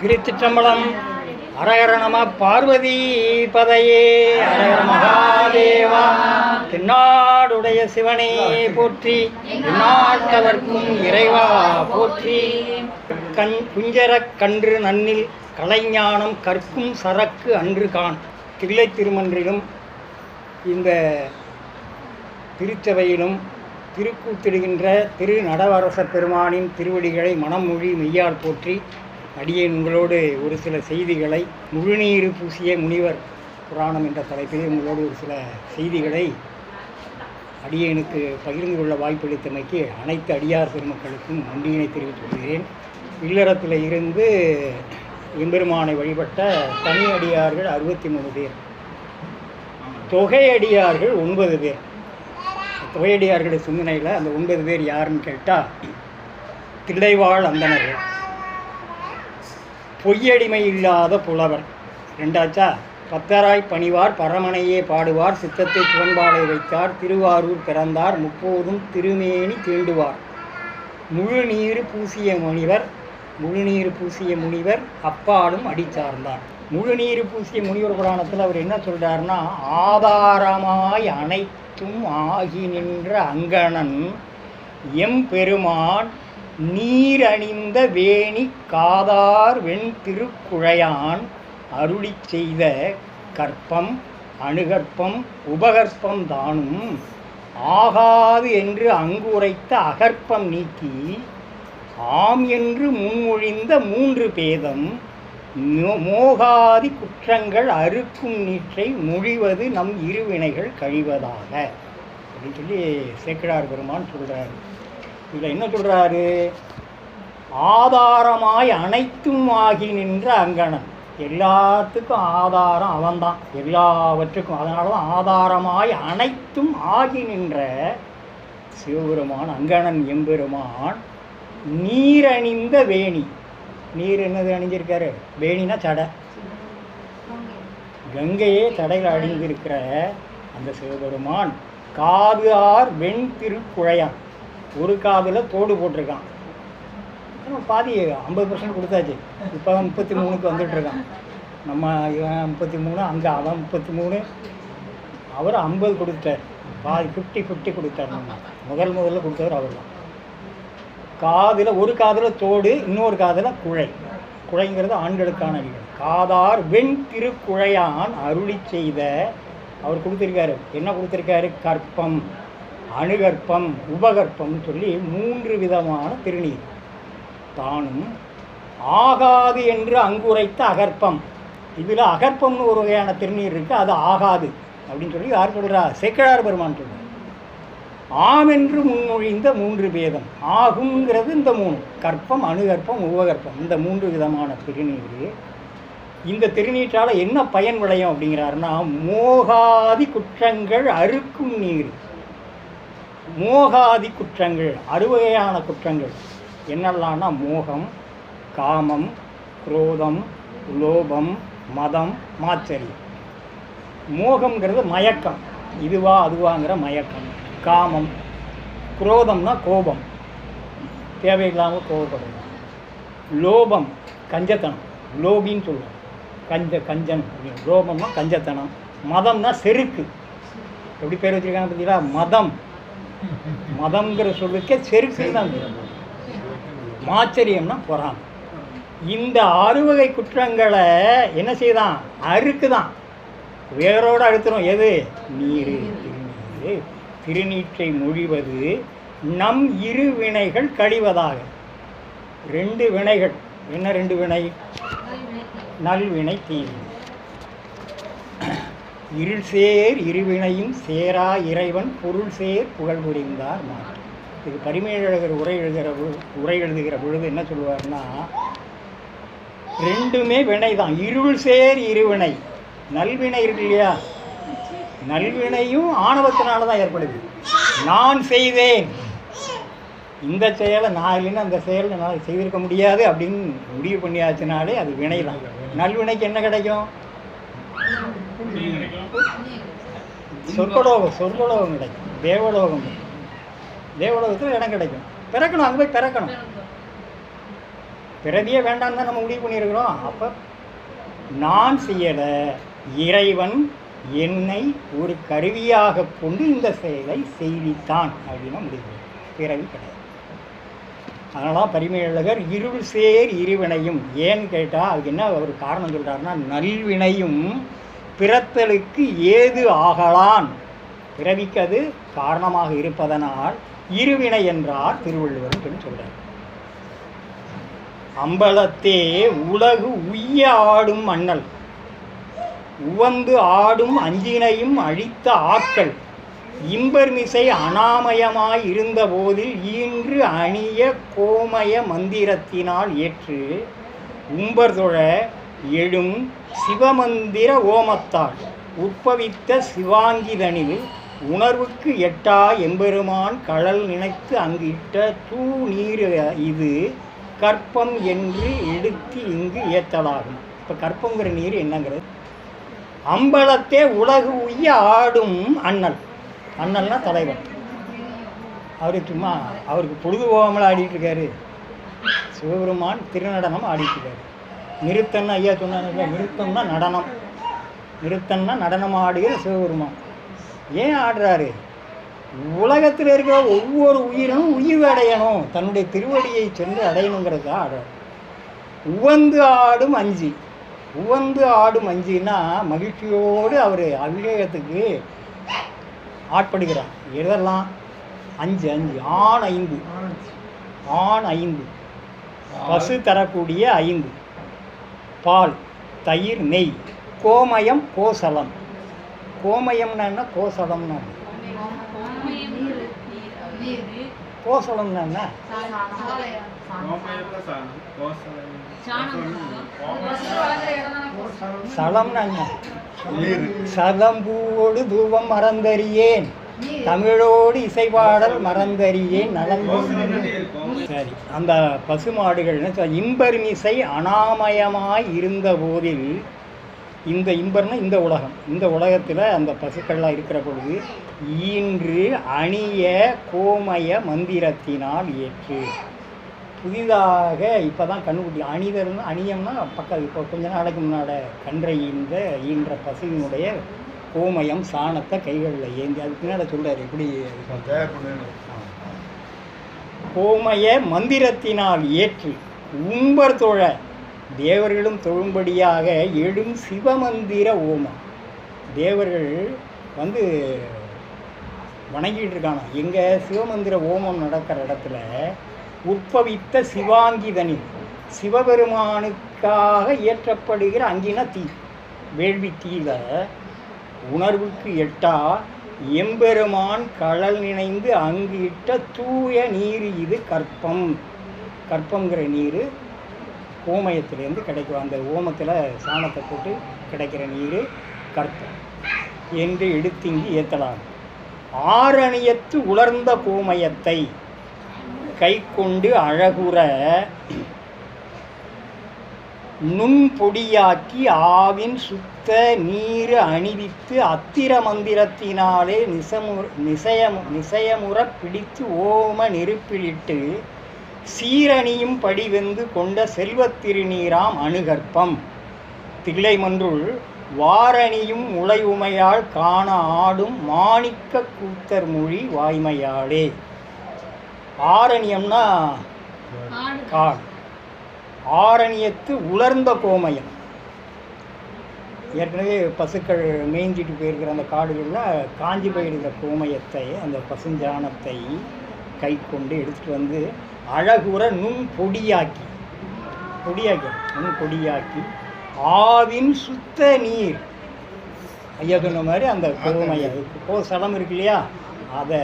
திருச்சிற்றம்பலம் அரகர நம பார்வதி பதையே. அரகர மகாதேவா திருநாடுடைய சிவனே போற்றி. நாட்டவர்க்கும் இறைவா போற்றி. கண் குஞ்சரக் கன்று நன்னில் கலைஞானம் கற்கும் சரக்கு அன்று கான் தில்லை திருமன்றிலும் இந்த திருச்சபையிலும் திருக்கூத்திடுகின்ற திரு நடவரச பெருமானின் திருவடிகளை மனமொழி மெய்யால் போற்றி அடியேன் உங்களோடு ஒரு சில செய்திகளை முழுநீர் பூசிய முனிவர் புராணம் என்ற தலைப்பில் உங்களோடு ஒரு சில செய்திகளை அடியேனுக்கு பகிர்ந்து கொள்ள வாய்ப்பளித்தமைக்கு அனைத்து அடியார் பெருமக்களுக்கும் நன்றியினை தெரிவித்துக் கொள்கிறேன். இல்லறத்தில் இருந்து எம்பெருமானை வழிபட்ட தனி அடியார்கள் அறுபத்தி மூணு பேர். தொகை அடியார்கள் ஒன்பது பேர். தொகையடியார்களுடைய சிந்தனையில் அந்த ஒன்பது பேர் யாருன்னு கேட்டால் தில்லைவாழ் அந்தனர்கள் பொய்யடிமை இல்லாத புலவர். ரெண்டாச்சா? பத்தராய் பணிவார் பரமனையே பாடுவார் சித்தத்தை துவன்பாடை வைத்தார் திருவாரூர் பிறந்தார் முப்போதும் திருமேனி தீண்டுவார். முழு நீர் பூசிய முனிவர் முழுநீர் பூசிய முனிவர் அப்பாலும் அடிச்சார்ந்தார். முழுநீர் பூசிய முனிவர் புராணத்தில் அவர் என்ன சொல்கிறாருன்னா ஆதாரமாய் அனைத்தும் ஆகி நின்ற அங்கணன் எம் நீரணிந்த நீர் அணிந்த வேணி காதார் வெண் திருக்குழையான் அருளி செய்த கற்பம் அணுகற்பம் உபகற்பம் தானும் ஆகாது என்று அங்குரைத்த அகற்பம் நீக்கி ஆம் என்று முன்மொழிந்த மூன்று பேதம் மோ- மோகாதி குற்றங்கள் அறுக்கும் நீற்றை மொழிவது நம் இருவினைகள் கழிவதாக அப்படின்னு சொல்லி சேக்கிழார் பெருமான் சொல்கிறார் இதில் என்ன சொல்கிறாரு ஆதாரமாய் அனைத்தும் ஆகி நின்ற அங்கணன் எல்லாத்துக்கும் ஆதாரம் அவன்தான். எல்லாவற்றுக்கும். அதனால தான் ஆதாரமாய் அனைத்தும் ஆகி நின்ற சிவபெருமான் அங்கணன் எம்பெருமான் நீரணிந்த வேணி. நீர் என்னது அணிஞ்சிருக்காரு? வேணினா சடை. கங்கையே தடையில் அணிந்திருக்கிற அந்த சிவபெருமான் காது ஆர் வெண் திருக்குழையான். ஒரு காதில் தோடு போட்டிருக்கான். பாதி ஐம்பது பர்சன்ட் கொடுத்தாச்சு. இப்போ முப்பத்தி மூணுக்கு வந்துட்டு இருக்கான் நம்ம இவன் முப்பத்தி மூணு அங்கே அவன் முப்பத்தி மூணு. அவர் ஐம்பது கொடுத்தார் பாதி ஃபிஃப்டி ஃபிஃப்டி கொடுத்தார் நம்ம. முதல் முதல்ல கொடுத்தவர் அவர் தான் காதில் ஒரு காதில் தோடு இன்னொரு காதில் குழை. குழைங்கிறது ஆண்களுக்கான அடிகள். காதார் வெண் திருக்குழையான் அருளி செய்த அவர் கொடுத்துருக்காரு. என்ன கொடுத்துருக்காரு? கற்பம். அணுகற்பம் உபகற்பம்னு சொல்லி மூன்று விதமான திருநீர். தானும் ஆகாது என்று அங்குரைத்த அகற்பம். இதில் அகற்பம்னு ஒரு வகையான திருநீர் இருக்குது அது ஆகாது அப்படின்னு சொல்லி யார் சொல்கிறா சேக்கிழார் பெருமான் சொல்கிறார் ஆம் என்று முன்மொழிந்த மூன்று பேதம். ஆகுங்கிறது இந்த மூணு. கற்பம் அணுகற்பம் உபகற்பம். இந்த மூன்று விதமான திருநீர். இந்த திருநீற்றால் என்ன பயன் விளையும் அப்படிங்கிறாருன்னா மோகாதி குற்றங்கள் அறுக்கும் நீர். மோகாதி குற்றங்கள் அறுவகையான குற்றங்கள். என்னெல்லாம்னா மோகம் காமம் குரோதம் லோபம் மதம் மாச்சரியம். மோகம்ங்கிறது மயக்கம். இதுவா அதுவாங்கிற மயக்கம். காமம். குரோதம்னா கோபம். தேவையில்லாமல் கோபப்படுவோம். லோபம் கஞ்சத்தனம். லோபின்னு சொல்லுவோம். கஞ்ச கஞ்சன். அப்படின்னு லோபம்னா கஞ்சத்தனம். மதம்னா செருக்கு. எப்படி பேர் வச்சுருக்காங்க பார்த்தீங்களா? மதம். மதம்ங்கிற சொல்லுக்கே செருக்கு தான் மாச்சரியம்னா பொறாமை. இந்த அறுவகை குற்றங்களை என்ன செய்தான்? அறுக்குதான். வேரோடு அழுத்துறோம். எது? நீர் திருநீர். திருநீற்றை மொழிவது நம் இரு வினைகள் கழிவதாக. ரெண்டு வினைகள். என்ன ரெண்டு வினை? நல்வினை தீவினை இருள் சேர் இருவினையும் சேரா இறைவன் பொருள் சேர் புகழ் புரிந்தார் மாற்று இது பரிமேழழகர் உரை எழுதுகிற உரை எழுதுகிற பொழுது என்ன சொல்லுவார்னா ரெண்டுமே வினை தான் இருள் சேர் இருவினை. நல்வினை இருக்கு இல்லையா? நல்வினையும் ஆணவத்தினால தான் ஏற்படுது. நான் செய்தேன். இந்த செயலை நான் இல்லைன்னா அந்த செயலை நான் செய்திருக்க முடியாது அப்படின்னு முடிவு பண்ணியாச்சுனாலே அது வினை தான் நல்வினைக்கு என்ன கிடைக்கும்? சொர்க்கலோகம் சொர்க்கலோகம் கிடைக்கும். தேவலோகம். கிடைக்கும். தேவலோகத்தில் இடம் கிடைக்கும். பிறக்கணும் அங்கே போய் பிறக்கணும். பிறவியே வேண்டாம் தான் நம்ம முடிவு பண்ணியிருக்கிறோம். அப்போ நான் செய்யலை இறைவன் என்னை ஒரு கருவியாக கொண்டு இந்த செயலை செய்தித்தான் அப்படின்னா முடிவு பிறவி கிடையாது. அதனால பரிமையழகர் இருள் சேர் இருவினையும். ஏன்னு கேட்டால் அதுக்கு என்ன ஒரு காரணம் சொல்கிறாருன்னா நல்வினையும் பிறத்தலுக்கு ஏது ஆகலான் பிறவிக்கு அது காரணமாக இருப்பதனால் இருவினை என்றார் திருவள்ளுவர் அப்படின்னு சொல்கிறார் அம்பலத்தே உலகு உய்ய ஆடும் மன்னல் உவந்து ஆடும் அஞ்சினையும் அழித்த ஆக்கள் இம்பர்மிசை அனாமயமாய் இருந்த போதில் ஈன்று அணிய கோமய மந்திரத்தினால் ஏற்று உம்பர்தொழ எழும் சிவமந்திர ஓமத்தால் உற்பவித்த சிவாங்கிதனில் உணர்வுக்கு எட்டா எம்பெருமான் கழல் நினைத்து அங்கு இட்ட தூ நீர் இது கற்பம் என்று எடுத்து இங்கு ஏத்தலாகும். இப்போ கற்பங்கிற நீர் என்னங்கிறது? அம்பலத்தே உலகு உய்ய ஆடும் அண்ணல். அண்ணல்னா தலைவன். அவர் சும்மா அவருக்கு பொழுது போகாமல் ஆடிட்டு இருக்காரு. சிவபெருமான் திருநடனம் ஆடிட்டு இருக்காரு. நிறுத்தம்னா ஐயா சொன்னாங்க நிறுத்தம்னா நடனம். நிறுத்தம்னா நடனம் ஆடுகிற சிவபெருமான். ஏன் ஆடுறாரு? உலகத்தில் இருக்கிற ஒவ்வொரு உயிரும் உயிர் அடையணும். தன்னுடைய திருவடியை சென்று அடையணுங்கிறதா ஆடுறார். உவந்து ஆடும் அஞ்சு. உவந்து ஆடும் அஞ்சுன்னா மகிழ்ச்சியோடு அவர் அபிஷேகத்துக்கு ஆட்படுகிறார். எதெல்லாம்? அஞ்சு அஞ்சு. ஆண் ஐந்து. ஆண் ஐந்து. பசு தரக்கூடிய ஐந்து. பால் தயிர் நெய். கோமயம் கோசலம். கோமயம்னா என்ன கோசலம்னா? கோசலம்னா என்ன? சலம்னா என்ன? சதம்பூவோடு தூபம் மறந்தறியேன். தமிழோடு இசைப்பாடல் மறந்தறியேன் நலம்பு சரி அந்த பசுமாடுகள்னு சொ- இம்பர்மிசை அனாமயமாய் இருந்த போதில் இந்த இம்பர்னா இந்த உலகம். இந்த உலகத்தில் அந்த பசுக்கள்லாம் இருக்கிற பொழுது ஈன்று அணிய கோமய மந்திரத்தினால் ஏற்று. புதிதாக இப்போ தான் கண்ணுக்குட்டி அணிதர்னு அணியம்னா பக்கம் இப்போ கொஞ்ச நாளைக்கு முன்னாட கன்றை ஈன்ற ஈன்ற பசுவினுடைய கோமயம் சாணத்தை கைகளில் ஏந்தி அதுக்கு பின்னாடி சொல்கிறார் எப்படி? கோமய மந்திரத்தினால் ஏற்றி உம்பர் தொழ தேவர்களும் தொழும்படியாக எழும் சிவமந்திர ஓமம். தேவர்கள் வந்து வணங்கிட்டு இருக்காங்க. எங்கே சிவமந்திர ஓமம் நடக்கிற இடத்துல உற்பவித்த சிவாங்கிதனி சிவபெருமானுக்காக இயற்றப்படுகிற அங்கின தீ வேள்வி தீயில உணர்வுக்கு எட்டா எம்பெருமான் கடல் நினைந்து அங்கு இட்ட தூய நீர் இது கற்பம். கற்பங்கிற நீர் கோமயத்திலேருந்து கிடைக்கும். அந்த ஓமத்தில் சாணத்தை போட்டு கிடைக்கிற நீர் கற்பம் என்று எடுத்திங்கி ஏற்றலாம் ஆரணியத்து உலர்ந்த கோமயத்தை கை கொண்டு அழகுற நுண்பொடியாக்கி ஆவின் சுத்த நீர் அணிவித்து அத்திர மந்திரத்தினாலே நிசமுற நிசயம் நிசயமுற பிடித்து ஓம நெருப்பிலிட்டு சீரணியும் படிவெந்து கொண்ட செல்வத் திருநீராம் அணுகற்பம். தில்லைமன்றுள் வாரணியும் முளை உமையால் காண ஆடும் மாணிக்க கூத்தர் மொழி வாய்மையாளே ஆரணியம்னா காடு. ஆரணியத்து உலர்ந்த கோமயம். ஏற்கனவே பசுக்கள் மேய்ஞ்சிட்டு போயிருக்கிற அந்த காடுகளில் காஞ்சி போயிருக்கிற கோமயத்தை அந்த பசுஞ்சாணத்தை கை கொண்டு எடுத்துகிட்டு வந்து அழகுற நுண் பொடியாக்கி பொடியாக்கி நுண் பொடியாக்கி ஆவின் சுத்த நீர். ஐயா சொன்ன மாதிரி அந்த கோமயம் கோ சலம் இருக்கு இல்லையா? அதை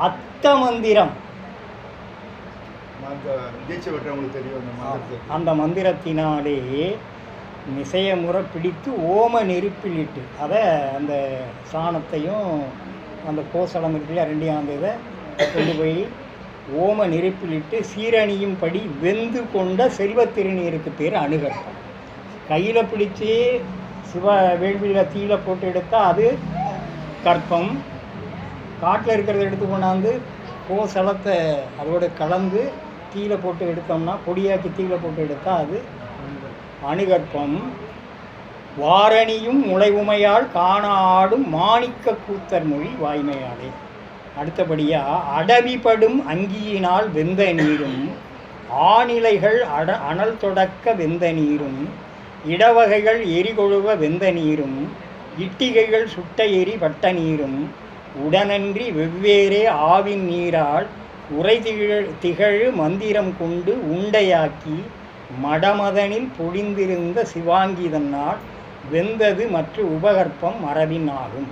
அத்த மந்திரம். தெரியும் அந்த மந்திரத்தை. அந்த மந்திரத்தினாலே நிசயமுறை பிடித்து ஓம நெருப்பிலிட்டு அதை அந்த சாணத்தையும் அந்த கோசலம் இருக்குல்லையா ரெண்டையும் அந்த இதை கொண்டு போய் ஓம நெருப்பிலிட்டு சீரணியும் படி வெந்து கொண்ட செல்வத் திருநீருக்கு பேர் அணுகற்பம். கையில் பிடிச்சி சிவ வேள்வியில் தீயில போட்டு எடுத்தால் அது கற்பம். காட்டில் இருக்கிறத எடுத்து கொண்டாந்து கோசலத்தை அதோட கலந்து தீயில போட்டு எடுத்தோம்னா பொடியாக்கி தீயில போட்டு எடுத்தால் அது அணுகற்பம். வாரணியும் முளைவுமையால் காணாடும் மாணிக்க கூத்தர் மொழி வாய்மையாளே அடுத்தபடியாக அடவிப்படும் அங்கியினால் வெந்த நீரும் ஆநிலைகள் அட அனல் தொடக்க வெந்த நீரும் இடவகைகள் எரிகொழுவ வெந்த நீரும் இட்டிகைகள் சுட்ட எரி வட்ட நீரும் உடனன்றி வெவ்வேறே ஆவின் நீரால் உரை திகழ் திகழ் மந்திரம் கொண்டு உண்டையாக்கி மடமதனில் பொழிந்திருந்த சிவாங்கிதனால் வெந்தது மற்ற உபகற்பம் மரபின் ஆகும்.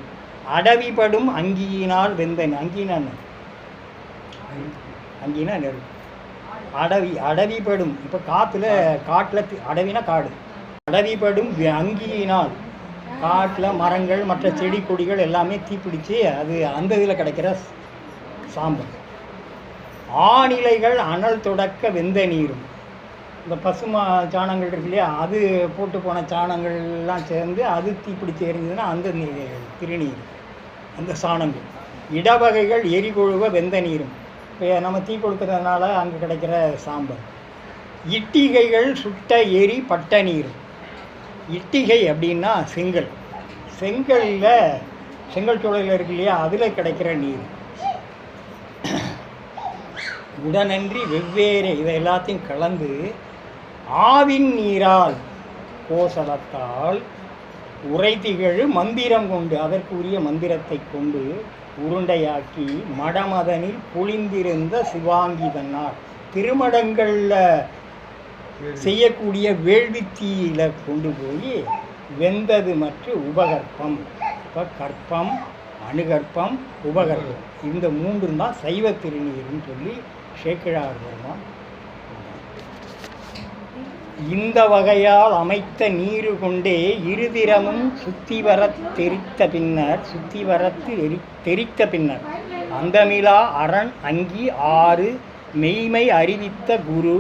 அடவிப்படும் அங்கியினால் வெந்தன் அங்கினான் அங்கினா நெருப்பு அடவி அடவிப்படும் இப்போ காற்றுல காட்டில் அடவினா காடு. அடவிப்படும் அங்கியினால் காட்டில் மரங்கள் மற்ற செடி கொடிகள் எல்லாமே தீப்பிடிச்சு அது அந்த இதில் கிடைக்கிற சாம்பல். ஆணிலைகள் அனல் தொடக்க வெந்த நீரும். இந்த பசுமா சாணங்கள் இருக்கு இல்லையா? அது போட்டு போன சாணங்கள்லாம் சேர்ந்து அது தீப்பிடிச்சு எரிஞ்சதுன்னா அந்த நீர் திருநீர் அந்த சாணங்கள். இடவகைகள் எரிகொழுவ வெந்த நீரும். இப்போ நம்ம தீ கொளுத்துறதுனால அங்கே கிடைக்கிற சாம்பல். இட்டிகைகள் சுட்ட எரி பட்ட நீரும் இட்டிகை அப்படின்னா செங்கல். செங்கலில் செங்கல் சூளையில் இருக்கு இல்லையா? அதில் கிடைக்கிற நீர். உடனன்றி வெவ்வேறு இதை எல்லாத்தையும் கலந்து ஆவின் நீரால் கோசலத்தால் உரைதிகழ் மந்திரம் கொண்டு அதற்குரிய மந்திரத்தை கொண்டு உருண்டையாக்கி மடமதனில் பொழிந்திருந்த சிவாங்கி தன்னார் திருமடங்களில் செய்யக்கூடிய வேள்வித்தீயில கொண்டு போய் வெந்தது மற்றும் உபகற்பம். இப்போ கற்பம் அணுகற்பம் உபகற்பம். இந்த மூன்றும் தான் சைவ திருநீர்னு சொல்லி சேக்கிழார் பெருமான் இந்த வகையால் அமைத்த நீரு கொண்டே இருதிரமும் சுத்தி வரத் தெரித்த பின்னர் சுத்தி வரத்து எரி தெரித்த பின்னர். அந்தமிலா அரண் அங்கி ஆறு மெய்மை அறிவித்த குரு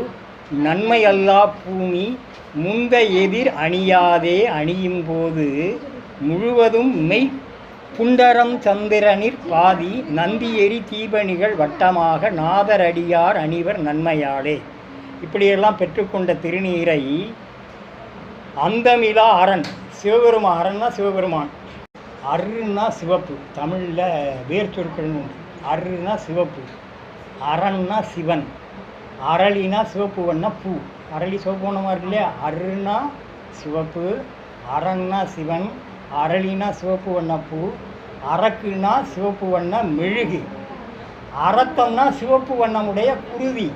நன்மையல்லா பூமி முந்த எதிர் அணியாதே அணியும் போது முழுவதும் மெய் புண்டரம் சந்திரனிற் பாதி நந்தியெறி தீபணிகள் வட்டமாக நாதரடியார் அணிவர் நன்மையாளே. இப்படியெல்லாம் பெற்றுக்கொண்ட திருநீரை அந்தமிலா அரண் சிவபெருமான் அரண்னா சிவபெருமான் அருன்னா சிவப்பு தமிழில் வேர் சொற்கள்னு உண்டு. அருன்னா சிவப்பு அரண்னா சிவன் அரளினா சிவப்பு வண்ணா பூ. அரளி சிவப்பு வண்ணமாக இருக்கு இல்லையா? அருன்னா சிவப்பு அரண்னா சிவன் அரளினா சிவப்பு வண்ண பூ அரக்குனா சிவப்பு வண்ண மெழுகு. அரத்தம்னா சிவப்பு வண்ணமுடைய குருவி.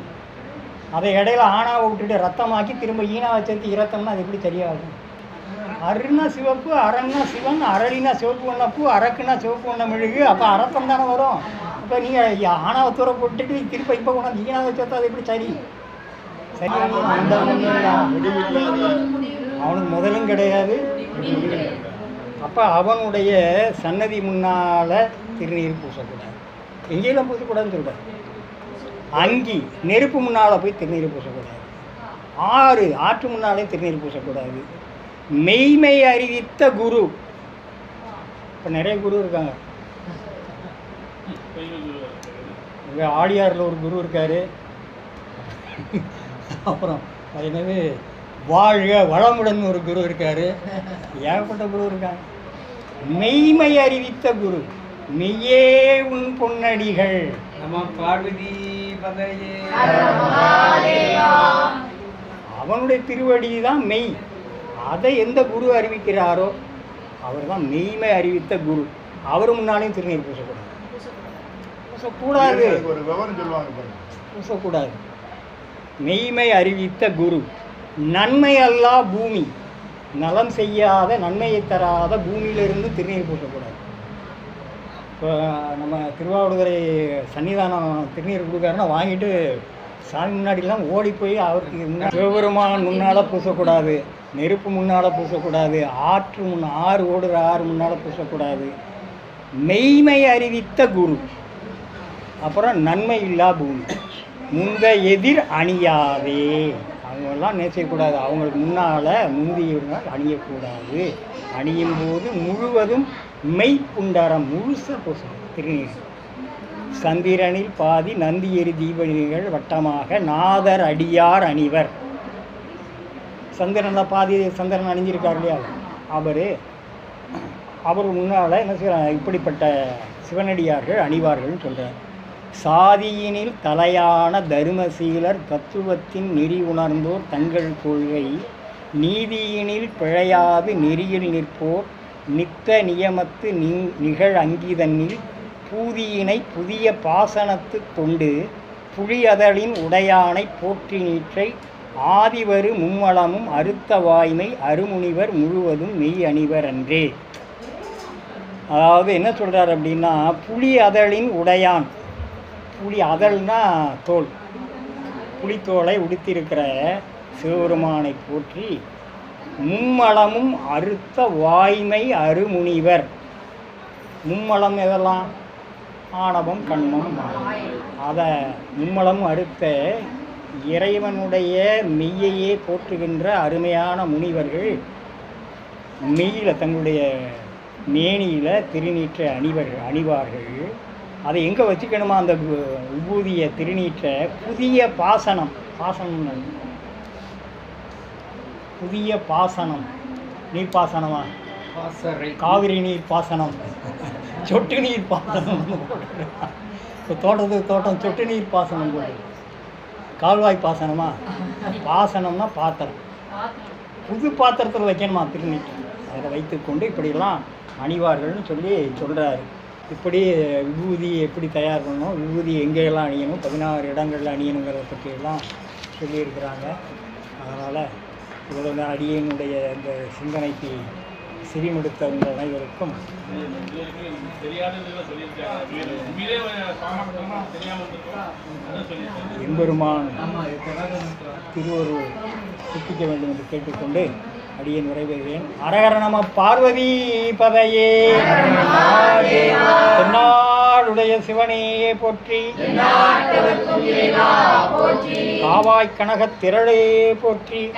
அதை இடையில ஆணாவை விட்டுட்டு ரத்தமாக்கி திரும்ப ஈனாவை சேர்த்து இரத்தம்னா அது எப்படி சரியாகும் அருணா சிவப்பு அரண்னா சிவன் அரளினா சிவப்பு வண்ண பூ அரக்குனா சிவப்பு வண்ண மெழுகு. அப்போ அரத்தம் தானே வரும். இப்போ நீங்கள் ஆணாவை தூர போட்டுட்டு திரும்ப இப்போ கொண்டாந்து ஈனாவை சேர்த்தா அது எப்படி சரி? சரி. அவனுக்கு முதலும் கிடையாது. அப்போ அவனுடைய சன்னதி முன்னால் திருநீர் பூசக்கூடாது. எங்கேயெல்லாம் பூசக்கூடாதுன்னு சொல்கிறார் அங்கி நெருப்பு முன்னால் போய் திருநீர் பூசக்கூடாது. ஆறு ஆற்று முன்னாலே திருநீர் பூசக்கூடாது. மெய்மை அறிவித்த குரு. இப்போ நிறைய குரு இருக்காங்க. இங்கே ஆடியாரில் ஒரு குரு இருக்கார். அப்புறம் அது என்னது? வாழ்க வளமுடன் ஒரு குரு இருக்கார். ஏகப்பட்ட குரு இருக்காங்க மெய்மை அறிவித்த குரு. மெய்யே உன் பொன்னடிகள். நம பார்வதி அவனுடைய திருவடி தான் மெய். அதை எந்த குரு அறிவிக்கிறாரோ அவர் தான் மெய்மை அறிவித்த குரு. அவர் முன்னாலேயும் திருநீர் பூசக்கூடாது. பூசக்கூடாது. அதுக்கு ஒரு விவரம் சொல்லுவாங்க பாருங்க. பூசக்கூடாது. மெய்மை அறிவித்த குரு. நன்மை அல்லா பூமி. நலம் செய்யாத நன்மையை தராத பூமியிலிருந்து திருநீர் பூசக்கூடாது இப்போ நம்ம திருவாவடுதுறை சன்னிதானம் திருநீர் கொடுக்காருன்னா வாங்கிட்டு சாமி முன்னாடிலாம் ஓடி போய் அவருக்கு முன்னாடி சிவபெருமான் முன்னால் பூசக்கூடாது நெருப்பு முன்னால் பூசக்கூடாது ஆற்று முன் ஆறு ஓடுற ஆறு முன்னால் பூசக்கூடாது. மெய்மை அறிவித்த குரு. அப்புறம் நன்மை இல்லா பூமி. முந்த எதிர் அணியாதே. அவங்கெல்லாம் நேசிக்கக்கூடாது. அவங்களுக்கு முன்னால் முந்தியவர்கள் அணியக்கூடாது. அணியும் போது முழுவதும் மெய்ப்புண்டாரம் முழுசாக பூசணும். திருநீர். சந்திரனில் பாதி நந்தி எரி வட்டமாக நாதர் அடியார் அணிவர். சந்திரனில் பாதி சந்திரன் அணிஞ்சிருக்கார் இல்லையா? அவர் அவர் முன்னால் என்ன செய்கிறாங்க இப்படிப்பட்ட சிவனடியார்கள் அணிவார்கள்னு சொல்கிறார் சாதியினில் தலையான தருமசீலர் தத்துவத்தின் நெறி உணர்ந்தோர் தங்கள் கொள்கை நீதியினில் பிழையாது நெறியில் நிற்போர் நித்த நியமத்து நி நிகழ் அங்கிதனில் பூதியினை புதிய பாசனத்து கொண்டு புளியதழின் உடையானை போற்றி நீற்றை ஆதிவரு மும்மலமும் அறுத்த வாய்மை அருமுனிவர் முழுவதும் மெய் அணிவர் அன்றே. அதாவது என்ன சொல்கிறார் அப்படின்னா புலி அதழின் உடையான் புலி அதழ்னா தோல். புலித்தோலை உடுத்திருக்கிற சிவபெருமானை போற்றி மும்மலமும் அறுத்த வாய்மை அருமுனிவர். மும்மலம் எதெல்லாம்? ஆணவம் கண்மம் அதை மும்மலம் அறுத்த இறைவனுடைய மெய்யையே போற்றுகின்ற அருமையான முனிவர்கள் மெய்யில் தங்களுடைய மேனியில் திருநீற்ற அணிவர்கள் அணிவார்கள். அதை எங்கே வச்சுக்கணுமா? அந்த விபூதிய திருநீற்ற புதிய பாசனம். பாசனம் புதிய பாசனம். நீர்ப்பாசனமா பாசறை. காவிரி நீர் பாசனம். சொட்டு நீர் பாசனம். இப்போ தோட்டத்துக்கு தோட்டம் சொட்டு நீர் பாசனம் போடு. கால்வாய் பாசனமா? பாசனம்னா பாத்திரம். புது பாத்திரத்தில் வைக்கணுமா திருநீட்டு அதை வைத்துக்கொண்டு இப்படியெல்லாம் அணிவார்கள்னு சொல்லி சொல்கிறாரு இப்படி விபூதி எப்படி தயார் பண்ணணும்? விபூதி எங்கெல்லாம் அணியணும்? பதினாறு இடங்களில் அணியணுங்கிறத பற்றியெல்லாம் சொல்லியிருக்கிறாங்க. அதனால் இவ்வளவு அடியனுடைய இந்த சிந்தனைக்கு செவிமடுத்த உங்கள் அனைவருக்கும் எம்பெருமான் திருவருள் சித்திக்க வேண்டும் என்று கேட்டுக்கொண்டு அடியை நிறைவேறேன். அரகர நம பார்வதி பதையே. தென்னாடுடைய சிவனையே போற்றி. காவாய் கனகத் திரளே போற்றி.